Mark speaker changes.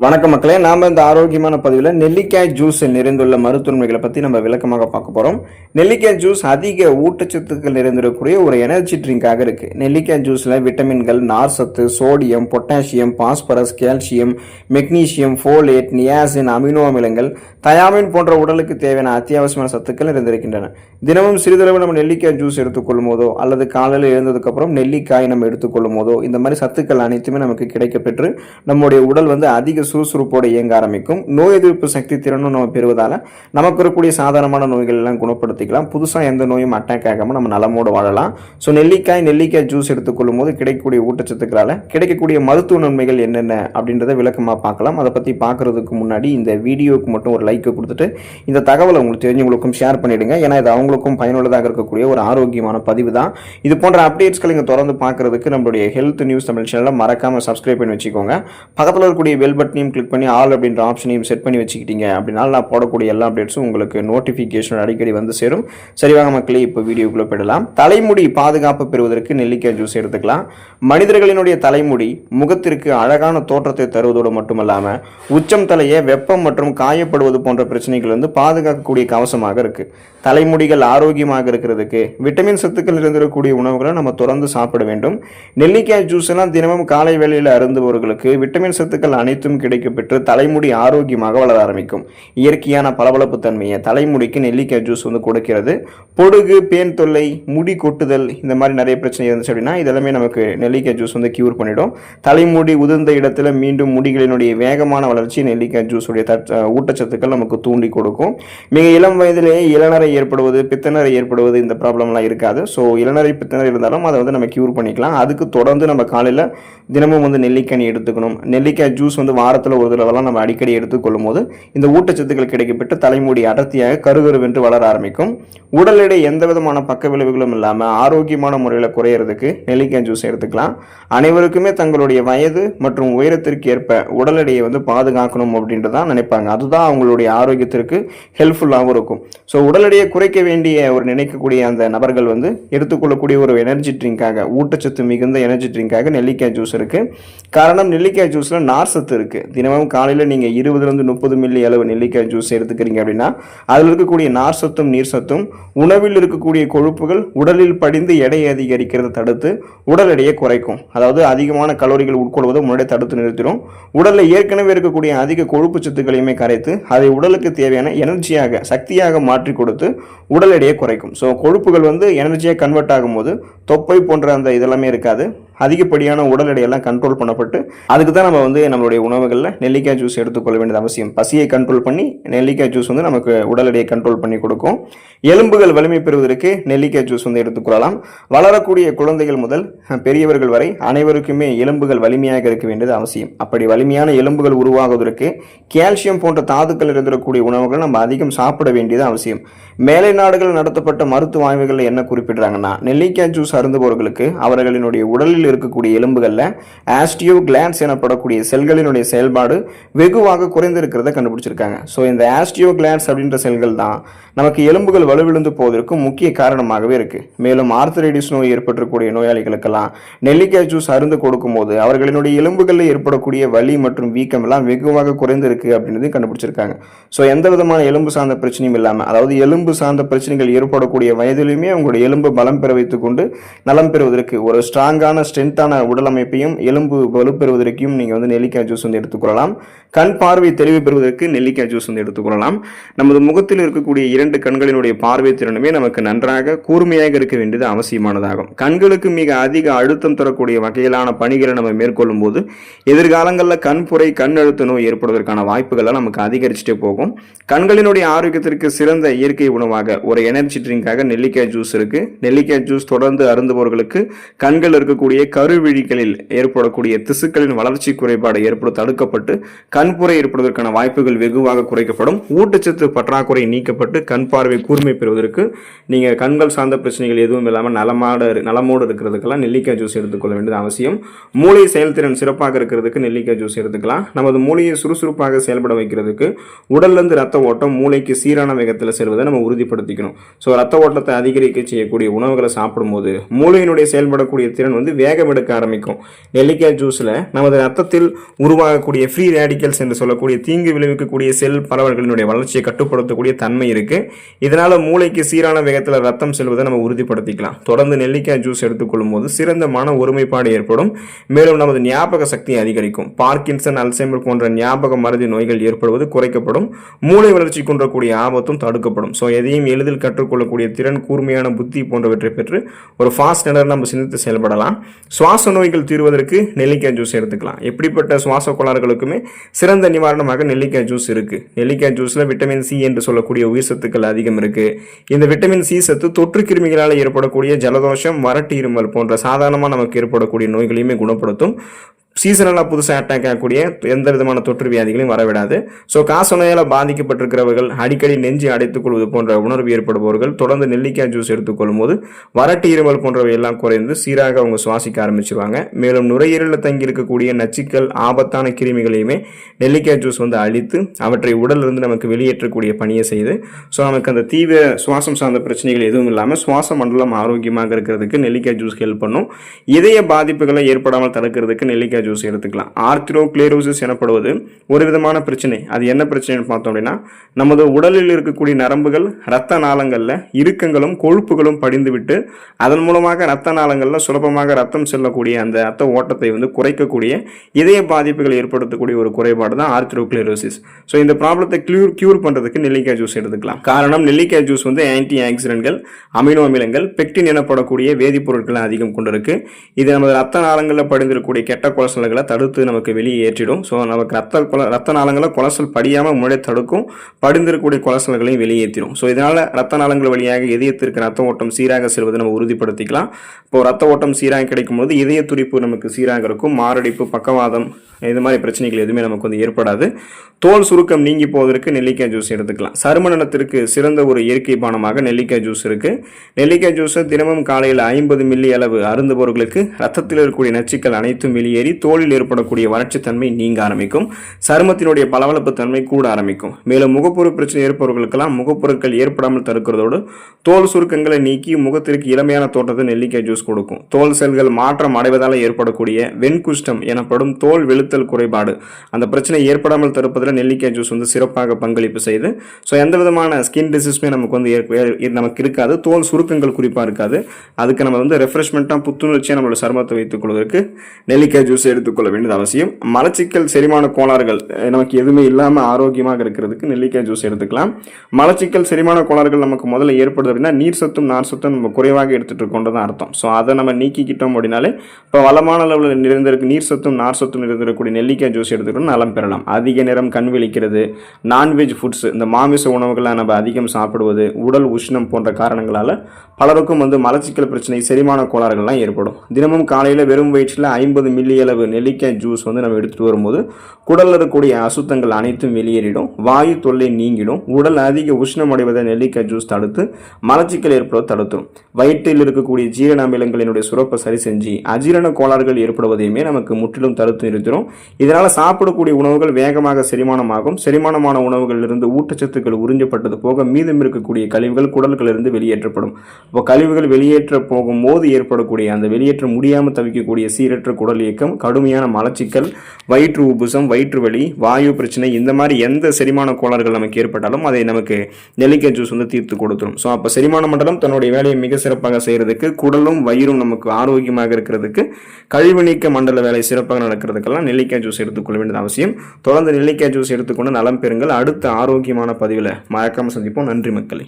Speaker 1: வணக்கம் மக்களே நாம இந்த ஆரோக்கியமான பதிவில் நெல்லிக்காய் ஜூஸ் நிறைந்துள்ள மருத்துவமைகளை பற்றி நம்ம விளக்கமாக பார்க்க போகிறோம் நெல்லிக்காய் ஜூஸ் அதிக ஊட்டச்சத்துக்கள் நிறைந்திருக்கக்கூடிய ஒரு எனர்ஜி ட்ரிங்காக இருக்கு. நெல்லிக்காய் ஜூஸில் விட்டமின்கள் நார் சத்து sodium potassium phosphorus calcium magnesium folate niacin amino அமிலங்கள் தயாமின் போன்ற உடலுக்கு தேவையான அத்தியாவசியமான சத்துக்கள் இருந்திருக்கின்றன தினமும் சிறிதளவு நம்ம நெல்லிக்காய் ஜூஸ் எடுத்துக்கொள்ளும் போதோ அல்லது காலையில் எழுந்ததுக்கப்புறம் நெல்லிக்காய் நம்ம எடுத்துக்கொள்ளும் போதோ இந்த மாதிரி சத்துக்கள் அனைத்துமே நமக்கு கிடைக்கப்பெற்று நம்முடைய உடல் வந்து அதிக சுறுசுறுப்போடு இயங்க ஆரம்பிக்கும். நோய் எதிர்ப்பு சக்தி திறனும் நம்ம பெறுவதால் நமக்கு இருக்கக்கூடிய சாதாரணமான நோய்கள் எல்லாம் குணப்படுத்திக்கலாம். புதுசாக எந்த நோயும் அட்டாக் ஆகாமல் நம்ம நலமோடு வாழலாம். ஸோ நெல்லிக்காய் நெல்லிக்காய் ஜூஸ் எடுத்துக்கொள்ளும் போது கிடைக்கக்கூடிய ஊட்டச்சத்துக்களால் கிடைக்கக்கூடிய மருத்துவ நன்மைகள் என்னென்ன அப்படின்றத விளக்கமாக பார்க்கலாம். அதை பற்றி பார்க்குறதுக்கு முன்னாடி இந்த வீடியோவுக்கு மட்டும் ஒரு லைக்கை கொடுத்துட்டு இந்த தகவலை உங்களுக்கு தெரிஞ்சவங்களுக்கும் ஷேர் பண்ணிடுங்க. ஏன்னா இது அவங்களுக்கும் பயனுள்ளதாக இருக்கக்கூடிய ஒரு ஆரோக்கியமான பதிவு தான். இது போன்ற அப்டேட்ஸ்களை இங்கே தொடர்ந்து பார்க்குறதுக்கு நம்மளுடைய ஹெல்த் நியூஸ் தமிழ் சேனலை மறக்காமல் சப்ஸ்கிரைப் பண்ணி வச்சுக்கோங்க. பக்கத்தில் இருக்கக்கூடிய பெல் பட்டனையும் கிளிக் பண்ணி ஆல் அப்படின்ற ஆப்ஷனையும் செட் பண்ணி வச்சுக்கிட்டீங்க அப்படின்னா நான் போடக்கூடிய எல்லா அப்டேட்ஸும் உங்களுக்கு நோட்டிஃபிகேஷன் அடிக்கடி வந்து சேரும். சரிவாக மக்களே இப்போ வீடியோக்குள்ளே போயிடலாம். தலைமுடி பாதுகாப்பு பெறுவதற்கு நெல்லிக்காய் ஜூஸ் எடுத்துக்கலாம். மனிதர்களினுடைய தலைமுடி முகத்திற்கு அழகான தோற்றத்தை தருவதோடு மட்டுமல்லாமல் உச்சம் தலையை வெப்பம் மற்றும் காயப்படுவது போன்ற பிரச்சனைகள் வந்து பாதுகாக்கக்கூடிய கவசமாக இருக்குது தலைமுடிகள் ஆரோக்கியமாக இருக்கிறதுக்கு விட்டமின் சத்துக்கள் இருந்திருக்கக்கூடிய உணவுகளை நம்ம தொடர்ந்து சாப்பிட வேண்டும். நெல்லிக்காய் ஜூஸ் எல்லாம் தினமும் காலை வேளையில் அருந்துபவர்களுக்கு விட்டமின் சத்துக்கள் அனைத்தும் கிடைக்கப்பெற்று தலைமுடி ஆரோக்கியமாக வளர ஆரம்பிக்கும். இயற்கையான பளபளப்பு தன்மையை தலைமுடிக்கு நெல்லிக்காய் ஜூஸ் வந்து கொடுக்கிறது. பொடுகு பேன் தொல்லை முடி கொட்டுதல் இந்த மாதிரி நிறைய பிரச்சனை இருந்துச்சு அப்படின்னா இதெல்லாமே நமக்கு நெல்லிக்காய் ஜூஸ் வந்து கியூர் பண்ணிடும். தலைமுடி உதிர்ந்த இடத்துல மீண்டும் முடிகளினுடைய வேகமான வளர்ச்சி நெல்லிக்காய் ஜூஸுடைய ஊட்டச்சத்துக்கள் நமக்கு தூண்டி கொடுக்கும். மிக இளம் வயதிலேயே இளநரை ஏற்படுவது பித்தநரை ஏற்படுவது இந்த ப்ராப்ளம்லாம் இருக்காது. ஸோ இளநரை பித்தநரை இருந்தாலும் அதை வந்து நம்ம கியூர் பண்ணிக்கலாம். அதுக்கு தொடர்ந்து நம்ம காலையில் தினமும் வந்து நெல்லிக்கனி எடுத்துக்கணும். நெல்லிக்காய் ஜூஸ் வந்து வாரத்தில் ஒரு தடவைலாம் நம்ம அடிக்கடி எடுத்துக்கொள்ளும் போது இந்த ஊட்டச்சத்துக்கள் கிடைக்கப்பட்டு தலைமுடி அடர்த்தியாக கருகருவென்று வளர ஆரம்பிக்கும். உடல் எடை எந்த விதமான பக்க விளைவுகளும் இல்லாமல் ஆரோக்கியமான முறையில் குறையிறதுக்கு நெல்லிக்காய் ஜூஸ் எடுத்துக்கலாம். அனைவருக்குமே தங்களுடைய வயது மற்றும் உயரத்திற்கு ஏற்ப உடல் எடையை வந்து பாதுகாக்கணும் அப்படின்றது தான் நினைப்பாங்க. அதுதான் அவங்களுடைய ஆரோக்கியத்திற்கு ஹெல்ப்ஃபுல்லாகவும் இருக்கும். ஸோ உடல் எடையை குறைக்க வேண்டிய ஒரு நினைக்கக்கூடிய அந்த நபர்கள் வந்து எடுத்துக்கொள்ளக்கூடிய ஒரு எனர்ஜி ட்ரிங்காக ஊட்டச்சத்து மிகுந்த எனர்ஜி ட்ரிங்காக நெல்லிக்காய் ஜூஸ் இருக்குது காரணம் நெல்லிக்காய் ஜூஸில் நார் சத்து இருக்கு. தினமும் காலையில் நீங்கள் இருபதுலேருந்து முப்பது மில்லி அளவு நெல்லிக்காய் ஜூஸ் எடுத்துக்கிறீங்க அப்படின்னா அதில் இருக்கக்கூடிய நார் சத்தும் நீர் சத்தும் உணவில் இருக்கக்கூடிய கொழுப்புகள் உடலில் படிந்து எடையை அதிகரிக்கிறதை தடுத்து உடல் எடையை குறைக்கும். அதாவது அதிகமான கலோரிகள் உட்கொள்வதை முன்னாடி தடுத்து நிறுத்திடும். உடலில் ஏற்கனவே இருக்கக்கூடிய அதிக கொழுப்பு சத்துக்களையுமே கரைத்து அதை உடலுக்கு தேவையான எனர்ஜியாக சக்தியாக மாற்றி கொடுத்து உடல் எடையை குறைக்கும். ஸோ கொழுப்புகள் வந்து எனர்ஜியாக கன்வெர்ட் ஆகும்போது தொப்பை போன்ற அந்த இதெல்லாமே இருக்காது. அதிகப்படியான உடல் எடையெல்லாம் கண்ட்ரோல் பண்ணப்பட்டு அதுக்கு தான் நம்ம வந்து நம்மளுடைய உணவுகளில் நெல்லிக்காய் ஜூஸ் எடுத்துக்கொள்ள வேண்டியது அவசியம். பசியை கண்ட்ரோல் பண்ணி நெல்லிக்காய் ஜூஸ் வந்து நமக்கு உடல் எடையை கண்ட்ரோல் பண்ணி கொடுக்கும். எலும்புகள் வலிமை பெறுவதற்கு நெல்லிக்காய் ஜூஸ் வந்து எடுத்துக்கொள்ளலாம் வளரக்கூடிய குழந்தைகள் முதல் பெரியவர்கள் வரை அனைவருக்குமே எலும்புகள் வலிமையாக இருக்க வேண்டியது அவசியம். அப்படி வலிமையான எலும்புகள் உருவாகுவதற்கு கால்சியம் போன்ற தாதுக்கள் இருந்திருக்கக்கூடிய உணவுகள் நம்ம அதிகம் சாப்பிட வேண்டியது அவசியம். மேலை நாடுகள் நடத்தப்பட்ட மருத்துவ ஆய்வுகளில் என்ன குறிப்பிடுறாங்கன்னா நெல்லிக்காய் ஜூஸ் அருந்துபவர்களுக்கு அவர்களினுடைய உடலில் இருக்கக்கூடிய எலும்புகளில் ஆஸ்டியோ கிளான்ஸ் எனப்படக்கூடிய செல்களினுடைய செயல்பாடு வெகுவாக குறைந்திருக்கிறத கண்டுபிடிச்சிருக்காங்க. ஸோ இந்த ஆஸ்டியோ கிளான்ஸ் அப்படின்ற செல்கள் தான் நமக்கு எலும்புகள் வலுவிழுந்து போவதற்கு முக்கிய காரணமாகவே இருக்குது மேலும் ஆர்த்தரைடிஸ் நோய் ஏற்பட்டிருக்கக்கூடிய நோயாளிகளுக்கெல்லாம் நெல்லிக்காய் ஜூஸ் அருந்து கொடுக்கும்போது அவர்களினுடைய எலும்புகளில் ஏற்படக்கூடிய வலி மற்றும் வீக்கம் எல்லாம் வெகுவாக குறைந்திருக்கு அப்படின்றது கண்டுபிடிச்சிருக்காங்க. ஸோ எந்த விதமான எலும்பு சார்ந்த பிரச்சனையும் இல்லாமல் அதாவது எலும்பு சார்ந்த பிரச்சனைகள் ஏற்படக்கூடிய வயதிலுமே அவங்களுடைய எலும்பு பலம் பெற வைத்துக் கொண்டு நலம் பெறுவதற்கு ஒரு ஸ்ட்ராங்கான ஸ்ட்ரென்த்தான உடல் அமைப்பையும் எலும்பு வலுப்பெறுவதற்கும் நீங்கள் வந்து நெல்லிக்காய் ஜூஸ் வந்து எடுத்துக்கொள்ளலாம். கண் பார்வை தெளிவு பெறுவதற்கு நெல்லிக்காய் ஜூஸ் வந்து எடுத்துக்கொள்ளலாம். நமது முகத்தில் இருக்கக்கூடிய இரண்டு கண்களினுடைய பார்வை திறனுமே நமக்கு நன்றாக கூர்மையாக இருக்க வேண்டியது அவசியமானதாகும். கண்களுக்கு மிக அதிக அழுத்தம் தரக்கூடிய வகையிலான பணிகளை நம்ம மேற்கொள்ளும் போது எதிர்காலங்களில் கண்புரை கண் அழுத்த நோய் ஏற்படுவதற்கான வாய்ப்புகள்லாம் நமக்கு அதிகரிச்சுட்டே போகும். கண்களினுடைய ஆரோக்கியத்திற்கு சிறந்த இயற்கை உணவாக ஒரு எனர்ஜி ட்ரிங்காக நெல்லிக்காய் ஜூஸ் இருக்கு. நெல்லிக்காய் ஜூஸ் தொடர்ந்து அருந்துபவர்களுக்கு கண்கள் இருக்கக்கூடிய கருவிழிகளில் ஏற்படக்கூடிய திசுக்களின் வளர்ச்சி குறைபாடு ஏற்பட தடுக்கப்பட்டு கண்புரை ஏற்படுவதற்கான வாய்ப்புகள் வெகுவாக குறைக்கப்படும். ஊட்டச்சத்து பற்றாக்குறை நீக்கப்பட்டு கண் பார்வை கூர்மை பெறுவதற்கு நீங்கள் கண்கள் சார்ந்த பிரச்சனைகள் எதுவும் இல்லாமல் நலமாட நலமோடு இருக்கிறதுக்கெல்லாம் நெல்லிக்காய் ஜூஸ் எடுத்துக்கொள்ள வேண்டியது அவசியம். மூளை செயல்திறன் சிறப்பாக இருக்கிறதுக்கு நெல்லிக்காய் ஜூஸ் எடுத்துக்கலாம். நமது மூளையை சுறுசுறுப்பாக செயல்பட வைக்கிறதுக்கு உடல்லேருந்து ரத்த ஓட்டம் மூளைக்கு சீரான வேகத்தில் செல்வதை நம்ம உறுதிப்படுத்திக்கணும். ஸோ ரத்த ஓட்டத்தை அதிகரிக்க செய்யக்கூடிய உணவுகளை சாப்பிடும்போது மூளையினுடைய செயல்படக்கூடிய திறன் வந்து வேக வேகம் எடுக்க ஆரம்பிக்கும். நெல்லிக்காய் ஜூஸில் நமது ரத்தத்தில் உருவாகக்கூடிய ஃப்ரீ ரேடிக்கல்ஸ் என்று சொல்லக்கூடிய தீங்கு விளைவிக்கக்கூடிய செல் பரவல்களினுடைய வளர்ச்சியை கட்டுப்படுத்தக்கூடிய தன்மை இருக்குது இதனால் மூளைக்கு சீரான வேகத்தில் ரத்தம் செல்வதை நம்ம உறுதிப்படுத்திக்கலாம். தொடர்ந்து நெல்லிக்காய் ஜூஸ் எடுத்துக்கொள்ளும் போது சிறந்த மன ஒருமைப்பாடு ஏற்படும். மேலும் நமது ஞாபக சக்தியை அதிகரிக்கும். பார்க்கின்சன் அல்சைமர் போன்ற ஞாபக மருதி நோய்கள் ஏற்படுவது குறைக்கப்படும். மூளை வளர்ச்சி கொன்றக்கூடிய ஆபத்தும் தடுக்கப்படும். ஸோ எதையும் எளிதில் கற்றுக்கொள்ளக்கூடிய திறன் கூர்மையான புத்தி போன்றவற்றை பெற்று ஒரு ஃபாஸ்ட் நடர் நம்ம சிந்தித்து செயல்படலாம். சுவாச நோய்கள் தீர்வதற்கு நெல்லிக்காய் ஜூஸ் எடுத்துக்கலாம். எப்படிப்பட்ட சுவாச கோளாறுகளுக்குமே சிறந்த நிவாரணமாக நெல்லிக்காய் ஜூஸ் இருக்குது நெல்லிக்காய் ஜூஸில் விட்டமின் சி என்று சொல்லக்கூடிய உயிர் சத்துக்கள் அதிகம் இருக்குது இந்த விட்டமின் சி சத்து தொற்று கிருமிகளால் ஏற்படக்கூடிய ஜலதோஷம் வறட்டு இருமல் போன்ற சாதாரணமாக நமக்கு ஏற்படக்கூடிய நோய்களையுமே குணப்படுத்தும் சீசனலாக புதுசாக அட்டாக் ஆகக்கூடிய எந்த விதமான தொற்று வியாதிகளையும் வரவிடாது. ஸோ காசநோயால் பாதிக்கப்பட்டிருக்கிறவர்கள் அடிக்கடி நெஞ்சு அடைத்துக் கொள்வது போன்ற உணர்வு ஏற்படுபவர்கள் தொடர்ந்து நெல்லிக்காய் ஜூஸ் எடுத்துக்கொள்ளும் போது வறட்டு இருமல் போன்றவை எல்லாம் குறைந்து சீராக அவங்க சுவாசிக்க ஆரம்பிச்சிருவாங்க. மேலும் நுரையீரலில் தங்கி இருக்கக்கூடிய நச்சுக்கள் ஆபத்தான கிருமிகளையுமே நெல்லிக்காய் ஜூஸ் வந்து அழித்து அவற்றை உடலிருந்து நமக்கு வெளியேற்றக்கூடிய பணியை செய்து ஸோ நமக்கு அந்த தீவிர சுவாசம் சார்ந்த பிரச்சனைகள் எதுவும் இல்லாமல் சுவாச மண்டலம் ஆரோக்கியமாக இருக்கிறதுக்கு நெல்லிக்காய் ஜூஸ் ஹெல்ப் பண்ணும். இதய பாதிப்புகளை ஏற்படாமல் தடுக்கிறதுக்கு நெல்லிக்காய் ஜூஸ் எடுத்துக்கலாம் ஆர்த்திரோ கிளேரோசிஸ் எனப்படுவது ஒரு விதமான பிரச்சனை. அது என்ன பிரச்சனைன்னு பார்த்தோம் அப்படின்னா நமது உடலில் இருக்கக்கூடிய நரம்புகள் இரத்த நாளங்களில் இறுக்கங்களும் கொழுப்புகளும் படிந்துவிட்டு அதன் மூலமாக இரத்த நாளங்களில் சுலபமாக ரத்தம் செல்லக்கூடிய அந்த ரத்த ஓட்டத்தை வந்து குறைக்கக்கூடிய இதய பாதிப்புகள் ஏற்படுத்தக்கூடிய ஒரு குறைபாடு தான் ஆர்த்திரோக்ளேரோசிஸ். ஸோ இந்த ப்ராப்ளத்தை கியூர் கியூர் பண்ணுறதுக்கு நெல்லிக்காய் ஜூஸ் எடுத்துக்கலாம். காரணம் நெல்லிக்காய் ஜூஸ் வந்து ஆன்டி ஆக்சிடென்ட்கள் அமினோ அமிலங்கள் பெக்டின் எனப்படக்கூடிய வேதிப்பொருட்களை அதிகம் கொண்டிருக்கு. இது நமது ரத்த நாளங்களில் படிந்திருக்கக்கூடிய கெட்ட கொலஸ்ட்ரால்களை தடுத்து நமக்கு வெளியே ஏற்றிடும். ஸோ நமக்கு ரத்த கொல ரத்த நாளங்களை கொலஸ்ட்ரால் படியாமல் முன்னாடி தடுக்கும். படிந்திருக்கக்கூடிய கொலஸ்ட்ரால்களையும் வெளியேற்றிடும் ஸோ இதனால் ரத்த நாளங்கள் வழியாக இதயத்திற்கு ரத்த ஓட்டம் சீராக செல்வதை நம்ம உறுதிப்படுத்திக்கலாம். இப்போ ரத்த ஓட்டம் சீராக கிடைக்கும் போது இதய துடிப்பு நமக்கு சீராக இருக்கும். மாரடைப்பு பக்கவாதம் இது மாதிரி பிரச்சனைகள் எதுவுமே நமக்கு வந்து ஏற்படாது. தோல் சுருக்கம் நீங்கி போவதற்கு நெல்லிக்காய் ஜூஸ் எடுத்துக்கலாம். சரும நலத்திற்கு சிறந்த ஒரு இயற்கை பானமாக நெல்லிக்காய் ஜூஸ் இருக்கு. நெல்லிக்காய் ஜூஸை தினமும் காலையில் ஐம்பது மில்லி அளவு அருந்துபவர்களுக்கு ரத்தத்தில் இருக்கக்கூடிய நச்சுக்கள் அனைத்தும் வெளியேறி தோலில் ஏற்படக்கூடிய வறட்சித்தன்மை நீங்க ஆரம்பிக்கும். சருமத்தினுடைய பளவளப்பு தன்மை கூட ஆரம்பிக்கும். மேலும் முகப்பொரு பிரச்சனை ஏற்பவர்களுக்கெல்லாம் முகப்பொருட்கள் ஏற்படாமல் தடுக்கிறதோடு தோல் சுருக்கங்களை நீக்கி முகத்திற்கு இளமையான தோட்டத்தை நெல்லிக்காய் ஜூஸ் கொடுக்கும். தோல் செல்கள் மாற்றம் அடைவதால் ஏற்படக்கூடிய வெண்குஷ்டம் எனப்படும் தோல் வெளுத்தல் குறைபாடு. அந்த பிரச்சனை ஏற்படாமல் தடுப்பதில் நெல்லிக்காய் ஜூஸ் வந்து சிறப்பாக பங்களிப்பு செய்து ஸோ எந்த விதமான ஸ்கின் டிசீஸுமே நமக்கு வந்து நமக்கு இருக்காது. தோல் சுருக்கங்கள் குறிப்பாக இருக்காது. அதுக்கு நம்ம வந்து ரெஃப்ரெஷ்மெண்ட்டாக புத்துணர்ச்சியாக நம்மளோட சருமத்தை வைத்துக் கொள்வதற்கு நெல்லிக்காய் ஜூஸ் எடுத்துக்கொள்ள வேண்டியது அவசியம். மலச்சிக்கல் செரிமான கோளாறுகள் நமக்கு எதுவுமே இல்லாமல் ஆரோக்கியமாக இருக்கிறதுக்கு நெல்லிக்காய் ஜூஸ் எடுத்துக்கலாம். மலச்சிக்கல் செரிமான கோளாறுகள் நமக்கு முதல்ல ஏற்படுது அப்படின்னா நீர் சத்தும் நார் சத்தும் நம்ம குறைவாக எடுத்துட்டு இருக்கோம் அர்த்தம். ஸோ அதை நம்ம நீக்கிக்கிட்டோம் அப்படின்னாலே இப்போ வளமான அளவில் நிறைந்திருக்கு நீர் சத்தும் நார் சத்தும் நிறைந்திருக்கக்கூடிய நெல்லிக்காய் ஜூஸ் எடுத்துக்கிட்டோம் நலம் பெறலாம். அதிக நேரம் கண் விழிக்கிறது நான்வெஜ் ஃபுட்ஸ் இந்த மாமிச உணவுகளை நம்ம அதிகம் சாப்பிடுவது உடல் உஷ்ணம் போன்ற காரணங்களால் பலருக்கும் வந்து மலச்சிக்கல் பிரச்சனை செரிமான கோளாறுகள்லாம் ஏற்படும். தினமும் காலையில் வெறும் வயிற்றில் ஐம்பது மில்லி அளவு நெல்லிக்காய் ஜூஸ் வந்து நம்ம எடுத்துகிட்டு வரும்போது குடலில் இருக்கக்கூடிய அசுத்தங்கள் அனைத்தும் வெளியேறிடும். வாயு தொல்லை நீங்கிடும். உடல் அதிக உஷ்ணம் அடைவதை நெல்லிக்காய் ஜூஸ் தடுத்து மலச்சிக்கல் ஏற்படுவதை தடுத்தும். வயிற்றில் இருக்கக்கூடிய ஜீரண அமிலங்களினுடைய சுரப்பை சரி செஞ்சு அஜீரண கோளாறுகள் ஏற்படுவதையுமே நமக்கு முற்றிலும் தடுத்து நிறுத்திடும். இதனால் சாப்பிடக்கூடிய உணவுகள் வேகமாக செரிமானமாகும். செரிமானமான உணவுகளிலிருந்து ஊட்டச்சத்துக்கள் உறிஞ்சப்பட்டது போக மீதம் இருக்கக்கூடிய கழிவுகள் குடல்களிலிருந்து வெளியேற்றப்படும். இப்போ கழிவுகள் வெளியேற்ற போகும்போது ஏற்படக்கூடிய அந்த வெளியேற்ற முடியாமல் தவிக்கக்கூடிய சீரற்ற குடல் இயக்கம் கடுமையான மலச்சிக்கல் வயிற்று உபுசம் வயிற்று வலி வாயு பிரச்சனை இந்த மாதிரி எந்த செரிமான கோளாறுகள் நமக்கு ஏற்பட்டாலும் அதை நமக்கு நெல்லிக்காய் ஜூஸ் வந்து தீர்த்து கொடுத்துரும். ஸோ அப்போ செரிமான மண்டலம் தன்னுடைய வேலையை மிக சிறப்பாக செய்கிறதுக்கு குடலும் வயிறும் நமக்கு ஆரோக்கியமாக இருக்கிறதுக்கு கழிவு நீக்க மண்டல வேலை சிறப்பாக நடக்கிறதுக்கெல்லாம் நெல்லிக்காய் ஜூஸ் எடுத்துக்கொள்ள வேண்டியது அவசியம். தொடர்ந்து நெல்லிக்காய் ஜூஸ் எடுத்துக்கொண்டு நலம் பெறுங்கள். அடுத்த ஆரோக்கியமான பதிவில் மறக்காமல் சந்திப்போம். நன்றி மக்களே.